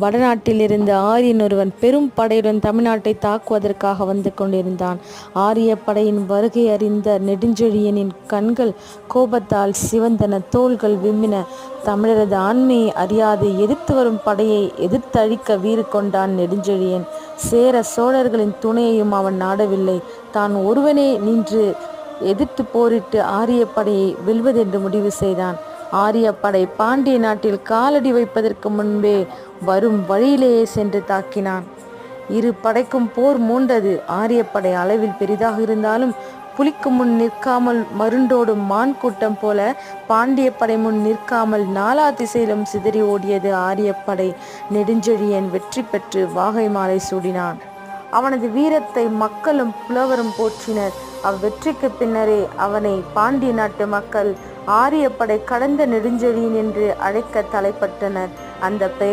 வடநாட்டிலிருந்து ஆரியன் ஒருவன் பெரும் படையுடன் தமிழ்நாட்டை தாக்குவதற்காக வந்து கொண்டிருந்தான். ஆரிய படையின் வருகை அறிந்த நெடுஞ்செழியனின் கண்கள் கோபத்தால் சிவந்தன தோள்கள் விம்மின. தமிழரது ஆண்மையை அறியாது எதிர்த்து வரும் படையை எதிர்த்தழிக்க வீறு கொண்டான் நெடுஞ்செழியன். சேர சோழர்களின் துணையையும் அவன் நாடவில்லை. தான் ஒருவனே நின்று எதிர்த்து போரிட்டு ஆரிய படையை வெல்வதென்று முடிவு செய்தான். ஆரியப்படை பாண்டிய நாட்டில் காலடி வைப்பதற்கு முன்பே வரும் வழியிலேயே சென்று தாக்கினான். இரு படைக்கும் போர் மூண்டது. ஆரியப்படை அளவில் பெரிதாக இருந்தாலும் புலிக்கு முன் நிற்காமல் மருண்டோடும் மான் கூட்டம் போல பாண்டிய படை முன் நிற்காமல் நாலா திசையிலும் சிதறி ஓடியது ஆரியப்படை. நெடுஞ்செழியன் வெற்றி பெற்று வாகை மாலை சூடினான். அவனது வீரத்தை மக்களும் புலவரும் போற்றினர். அவ்வெற்றிக்கு பின்னரே அவனை பாண்டிய நாட்டு மக்கள் ஆரியப்படை கடந்த நெடுஞ்செழியன் என்று அழைக்க தலைப்பட்டனர். அந்த பெயர்